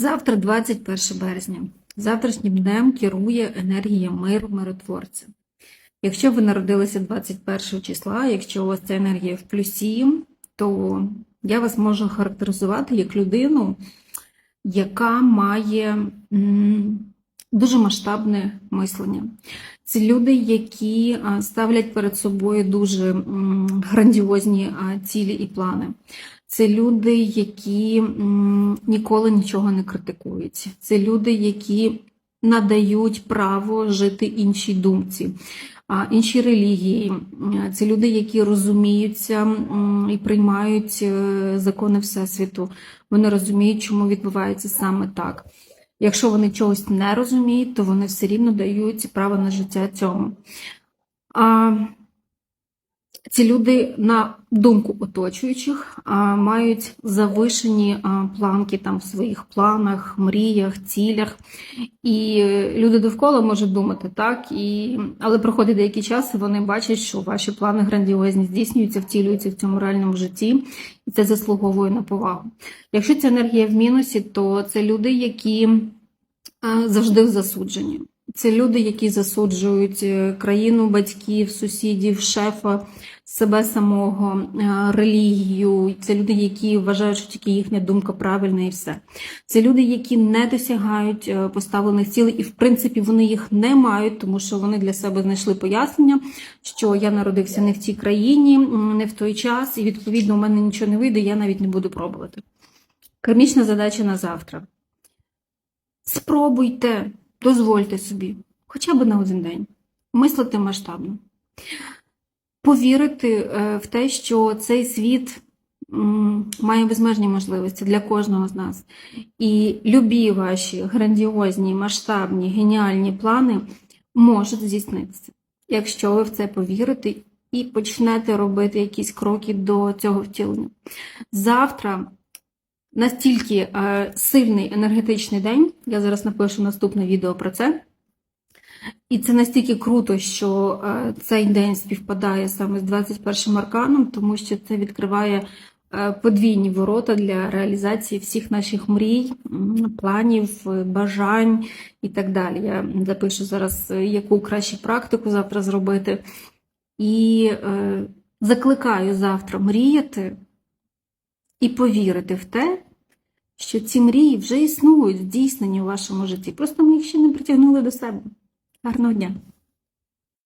Завтра 21 березня. Завтрашнім днем керує енергія миру миротворця. Якщо ви народилися 21 числа, якщо у вас ця енергія в плюсі, то я вас можу характеризувати як людину, яка має дуже масштабне мислення. Це люди, які ставлять перед собою дуже грандіозні цілі і плани. Це люди, які ніколи нічого не критикують. Це люди, які надають право жити іншій думці, іншій релігії. Це люди, які розуміються і приймають е, закони Всесвіту. Вони розуміють, чому відбувається саме так. Якщо вони чогось не розуміють, то вони все рівно дають право на життя цьому. А, ці люди, на думку оточуючих, мають завишені планки там в своїх планах, мріях, цілях. І люди довкола можуть думати так, і... але проходить деякий час, і вони бачать, що ваші плани грандіозні здійснюються, втілюються в цьому реальному житті, і це заслуговує на повагу. Якщо ця енергія в мінусі, то це люди, які завжди в засудженні. Це люди, які засуджують е, країну, батьків, сусідів, шефа, себе самого, е, релігію. Це люди, які вважають, що тільки їхня думка правильна і все. Це люди, які не досягають е, поставлених цілей, і в принципі вони їх не мають, тому що вони для себе знайшли пояснення, що я народився не в цій країні, не в той час, і відповідно у мене нічого не вийде, я навіть не буду пробувати. Кармічна задача на завтра. Спробуйте, дозвольте собі, хоча б на один день, мислити масштабно, повірити е, в те, що цей світ має безмежні можливості для кожного з нас. І любі ваші грандіозні, масштабні, геніальні плани можуть здійснитися, якщо ви в це повірите і почнете робити якісь кроки до цього втілення. Завтра настільки е, сильний енергетичний день. Я зараз напишу наступне відео про це. І це настільки круто, що е, цей день співпадає саме з 21 арканом, тому що це відкриває е, подвійні ворота для реалізації всіх наших мрій, планів, бажань і так далі. Я запишу зараз, яку краще практику завтра зробити. І закликаю завтра мріяти і повірити в те, що ці мрії вже існують, здійснені у вашому житті. Просто ми їх ще не притягнули до себе. Гарного дня!